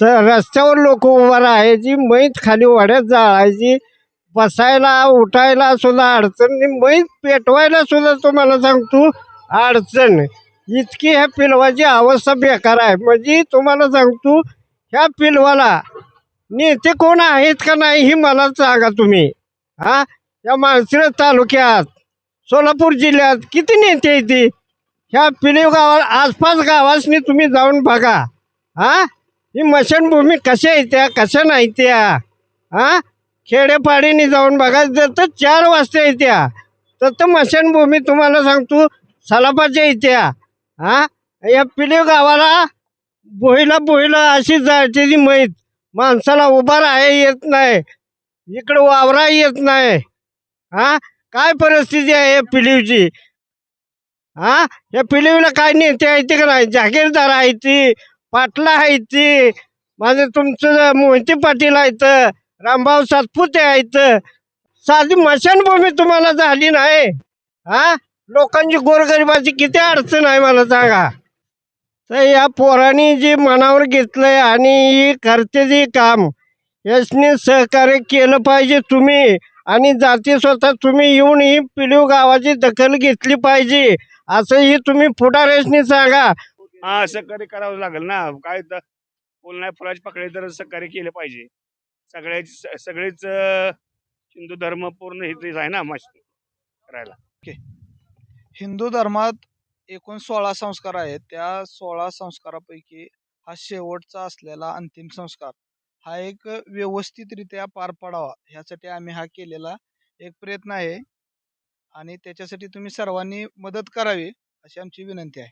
स रस्त्यावर लोक उभा राहायची मैत खाली वाड्यात जाळायची बसायला उठायला सुद्धा अडचण मैत पेटवायला सुद्धा तुम्हाला सांगतो अडचण इतकी ह्या पिलवाची अवस्था बेकार आहे. म्हणजे तुम्हाला सांगतो ह्या पिलवाला नेते कोण आहेत का नाही ही मला सांगा तुम्ही. हा? या माळशिरस तालुक्यात सोलापूर जिल्ह्यात किती नेते येते ह्या पिलीव गावा आसपास गावासनी तुम्ही जाऊन बघा. हा? ही मशनभूमी कशा येत्या कशा नाही त्या? हा? खेडेपाडीने जाऊन बघा जर तर चार वाजता येत्या तर तर मशनभूमी तुम्हाला सांगतो सलापाच्या येत्या हा? या पिढी गावाला बोहिला बोहिला अशी जायची ती मैत. माणसाला उभा राहा येत नाही. इकडं वावरा येत नाही. हा? काय परिस्थिती आहे या पिढीची? हां? या पिढीला काय नेते आहे ते का नाही? जागीरदार आहे ती. पाटला आहे माझं तुमचं मोहिते पाटील आहेत. रामभाऊ सातपुते आहेत. साधी मशानभूमी तुम्हाला झाली नाही. हा? लोकांची गोरगरिबाची किती अडचण आहे मला सांगा. तर या पोरांनी जे मनावर घेतलंय आणि ही करते जे काम यासनी सहकार्य केलं पाहिजे तुम्ही. आणि जाती स्वतः तुम्ही येऊन ही पिलीव गावाची दखल घेतली पाहिजे. असंही तुम्ही पुढाऱ्यासनी सांगा. हा सहकार्य करावं लागेल ना. काय तर नाही फुलाची पकडे तर सहकार्य केलं पाहिजे. सगळ्याच सगळेच हिंदू धर्म पूर्ण हित आहे ना मस्त करायला. हिंदू धर्मात एकूण सोळा संस्कार आहेत. त्या सोळा संस्कारापैकी हा शेवटचा असलेला अंतिम संस्कार. हा एक व्यवस्थितरित्या पार पडावा ह्यासाठी आम्ही हा केलेला एक प्रयत्न आहे. आणि त्याच्यासाठी तुम्ही सर्वांनी मदत करावी अशी आमची विनंती आहे.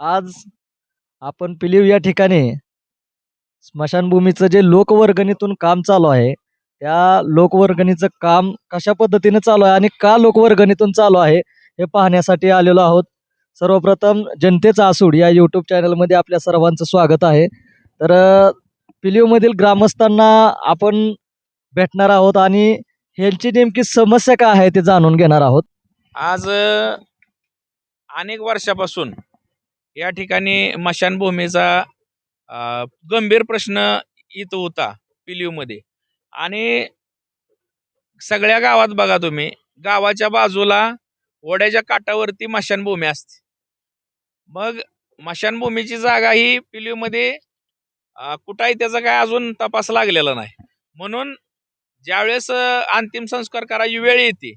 आज आपण पिलीव या ठिकाणी स्मशानभूमीचं जे लोकवर्गणीतून काम चालू आहे त्या लोकवर्गणीचं काम कशा पद्धतीने चालू आहे आणि का लोकवर्गणीतून चालू आहे हे पाहण्यासाठी आलेलो आहोत. सर्वप्रथम जनतेचा आसूड या यूट्यूब चॅनलमध्ये आपल्या सर्वांचं स्वागत आहे. तर पिलीवमधील ग्रामस्थांना आपण भेटणार आहोत आणि ह्यांची नेमकी समस्या काय आहे ते जाणून घेणार आहोत. आज अनेक वर्षापासून या ठिकाणी मशानभूमीचा गंभीर प्रश्न इथं होता पिलीवमध्ये आणि सगळ्या गावात बघा तुम्ही गावाच्या बाजूला ओढ्याच्या काठावरती मशानभूमी असते. मग मशानभूमीची जागा ही पिलीवमध्ये कुठाही कुठं आहे त्याचा काय अजून तपास लागलेला नाही. म्हणून ज्यावेळेस अंतिम संस्कार करायची वेळ येते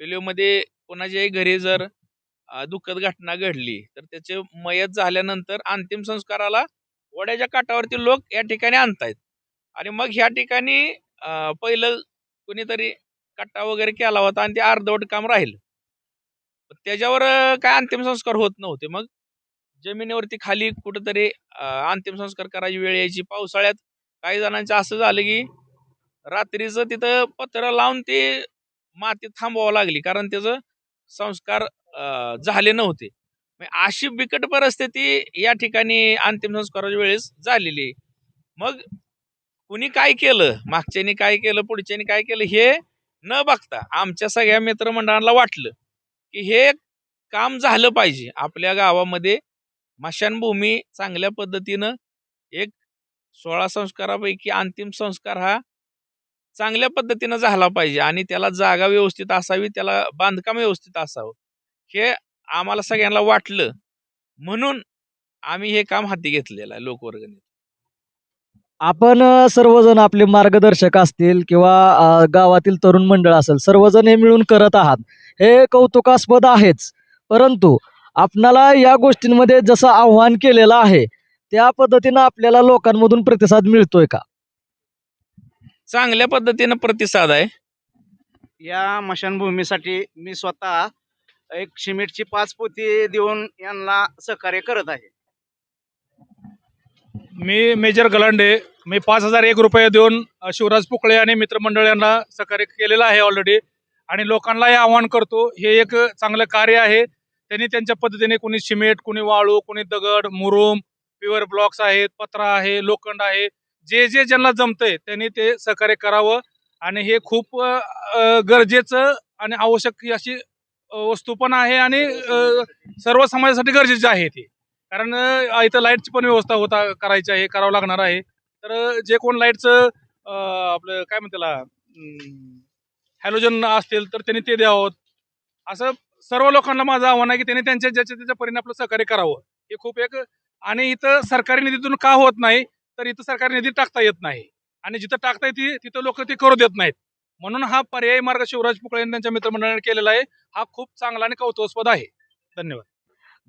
पिलीवमध्ये कोणाच्याही घरी जर दुःखद घटना घडली. तर त्याचे मयत झाल्यानंतर अंतिम संस्काराला वड्याच्या काठावरती लोक या ठिकाणी आणतायत. आणि मग ह्या ठिकाणी पहिलं कोणीतरी कट्टा वगैरे केला होता आणि ते अर्धवट काम राहिलं. त्याच्यावर काय अंतिम संस्कार होत नव्हते. मग जमिनीवरती खाली कुठंतरी अंतिम संस्कार करायची वेळ यायची. पावसाळ्यात काही जणांचं असं झालं की रात्रीचं तिथं पत्र लावून ते माती थांबवावं लागली. कारण त्याचं संस्कार झाले नव्हते. मग अशी बिकट परिस्थिती या ठिकाणी अंतिम संस्काराच्या वेळेस झालेली. आहे. मग कुणी काय केलं? मागच्यानी काय केलं? पुढच्यानी काय केलं? हे न बघता आमच्या सगळ्या मित्रमंडळाला वाटलं की हे काम झालं पाहिजे. आपल्या गावामध्ये मशानभूमी चांगल्या पद्धतीनं एक सोळा संस्कारापैकी अंतिम संस्कार हा चांगल्या पद्धतीनं झाला पाहिजे आणि त्याला जागा व्यवस्थित असावी त्याला बांधकाम व्यवस्थित असावं. हे आम्हाला सगळ्यांना वाटलं. म्हणून आम्ही हे काम हाती घेतलेलं आहे लोकवर्गणी आपण सर्वजण आपले मार्गदर्शक असतील किंवा गावातील तरुण मंडळ असेल सर्वजण हे मिळून करत आहात. हे कौतुकास्पद आहेच. परंतु आपणाला या गोष्टींमध्ये जसं आव्हान केलेलं आहे त्या पद्धतीनं आपल्याला लोकांमधून प्रतिसाद मिळतोय का? चांगल्या पद्धतीनं प्रतिसाद आहे. या मशानभूमीसाठी मी स्वतः एक सिमेंटची पाच पोती देऊन यांना सहकार्य करत आहे. मी मेजर गलांडे मी पाच हजार एक रुपये देऊन शिवराज पुकळे आणि मित्रमंडळ यांना सहकार्य केलेलं आहे ऑलरेडी आणि लोकांनाही आवाहन करतो हे एक चांगलं कार्य आहे. त्यांनी त्यांच्या पद्धतीने कोणी सिमेंट कोणी वाळू कोणी दगड मुरुम प्युअर ब्लॉक्स आहेत पत्रा आहे लोखंड आहे. जे जे ज्यांना जमतंय त्यांनी ते सहकार्य करावं. आणि हे खूप गरजेचं आणि आवश्यक अशी वस्तू पण आहे आणि सर्व समाजासाठी गरजेचे आहे ते. कारण इथं लाईटची पण व्यवस्था होता करायची आहे करावं लागणार आहे. तर जे कोण लाईटचं आपलं काय म्हणते हॅलोजन असतील तर त्यांनी ते द्यावं. असं सर्व लोकांना माझं आव्हान आहे की त्यांनी त्यांच्या ज्याच्या त्याच्या परीने आपलं सहकार्य करावं. हे खूप एक आणि इथं सरकारी निधीतून का होत नाही तर इथं सरकारी निधी टाकता येत नाही. आणि जिथं टाकता येते तिथं लोक ते करू देत नाहीत. म्हणून हा पर्यायी मार्ग शिवराज पुकळे यांनी त्यांच्या मित्रमंडळाने केलेला आहे. हा खूप चांगला आणि कौतुकास्पद आहे. धन्यवाद.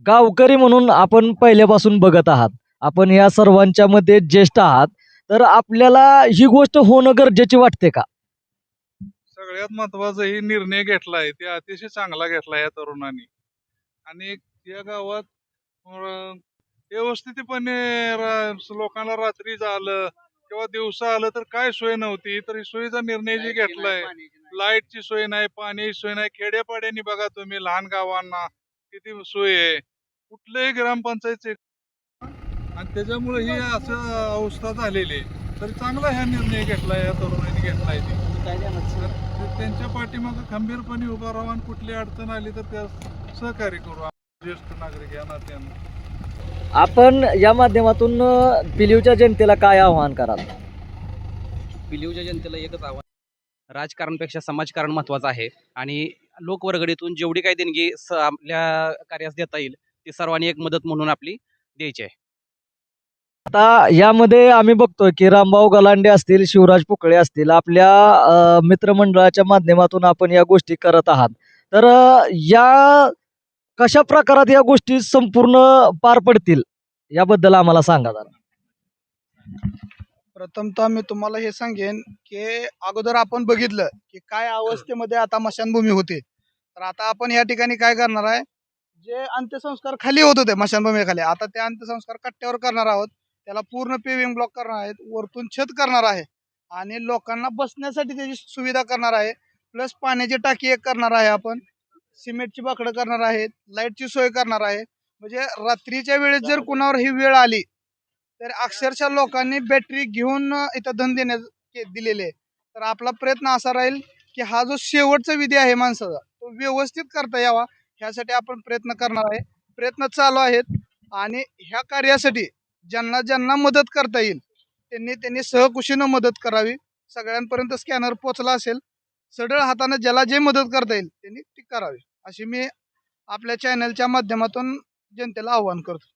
गावकरी म्हणून आपण पहिल्यापासून बघत आहात. आपण या सर्वांच्या मध्ये ज्येष्ठ आहात. तर आपल्याला ही गोष्ट होणं गरजेची वाटते का? सगळ्यात महत्त्वाचा ही निर्णय घेतलाय. ते अतिशय चांगला घेतला या तरुणांनी. आणि या गावात व्यवस्थितपणे लोकांना रात्री झालं किंवा दिवसा आलं तर काय सोय नव्हती तर ही सोयीचा निर्णय जे घेतलाय लाईटची सोय नाही पाण्याची सोय नाही. खेड्यापाड्यांनी बघा तुम्ही लहान गावांना किती सोय आहे. कुठल्याही ग्रामपंचायतचे आणि त्याच्यामुळे ही असं अवस्था झालेली आहे. तर चांगला ह्या निर्णय घेतलाय या तरुणांनी घेतलाय त्यांच्या पाठीमागं खंबीरपणे उभा राहून आणि कुठली अडचण आली तर त्या सहकार्य करू. ज्येष्ठ नागरिक या नात्यानं. आपण या माध्यमातून पिलीवच्या जनतेला काय आव्हान कराल? पिलीवच्या जनतेला एकच आव्हान राजकारणापेक्षा समाजकारण महत्त्वाचं आहे. आणि लोकवर्गणीतून जेवढी काही देणगी स आपल्या कार्यास देता येईल ती सर्वांनी एक मदत म्हणून आपली द्यायची आहे. आता यामध्ये आम्ही बघतोय की रामभाऊ गलांडे असतील शिवराज पुकळे असतील आपल्या मित्रमंडळाच्या माध्यमातून आपण या गोष्टी करत आहात. तर या कशा प्रकारात या गोष्टी संपूर्ण पार पडतील याबद्दल आम्हाला सांगा जरा. प्रथमतः मी तुम्हाला हे सांगेन की अगोदर आपण बघितलं की काय अवस्थेमध्ये आता मशानभूमी होते. तर आता आपण या ठिकाणी काय करणार आहे? जे अंत्यसंस्कार खाली होत होते मशानभूमीखाली आता ते अंत्यसंस्कार कट्ट्यावर करणार आहोत. त्याला पूर्ण पेविंग ब्लॉक करणार आहेत वरतून छत करणार आहे आणि लोकांना बसण्यासाठी त्याची सुविधा करणार आहे. प्लस पाण्याची टाकी एक करणार आहे आपण. सिमेंटची बाकडं करणार आहेत लाईटची सोय करणार आहे म्हणजे रात्रीच्या वेळेस जर कुणावर ही वेळ आली तर अक्षरशः लोकांनी बॅटरी घेऊन इथं धन देण्यात दिलेले. आहे तर आपला प्रयत्न असा राहील की हा जो शेवटचा विधी आहे माणसाचा तो व्यवस्थित करता यावा. ह्यासाठी आपण प्रयत्न करणार आहे. प्रयत्न चालू आहेत. आणि ह्या कार्यासाठी ज्यांना ज्यांना मदत करता येईल त्यांनी त्यांनी सहकुशीनं मदत करावी. सगळ्यांपर्यंत स्कॅनर पोचला असेल सडळ हाताने ज्याला जे मदत करता येईल त्यांनी ती करावी. अशी मी आपल्या चॅनलच्या माध्यमातून जनतेला आव्हान करतो.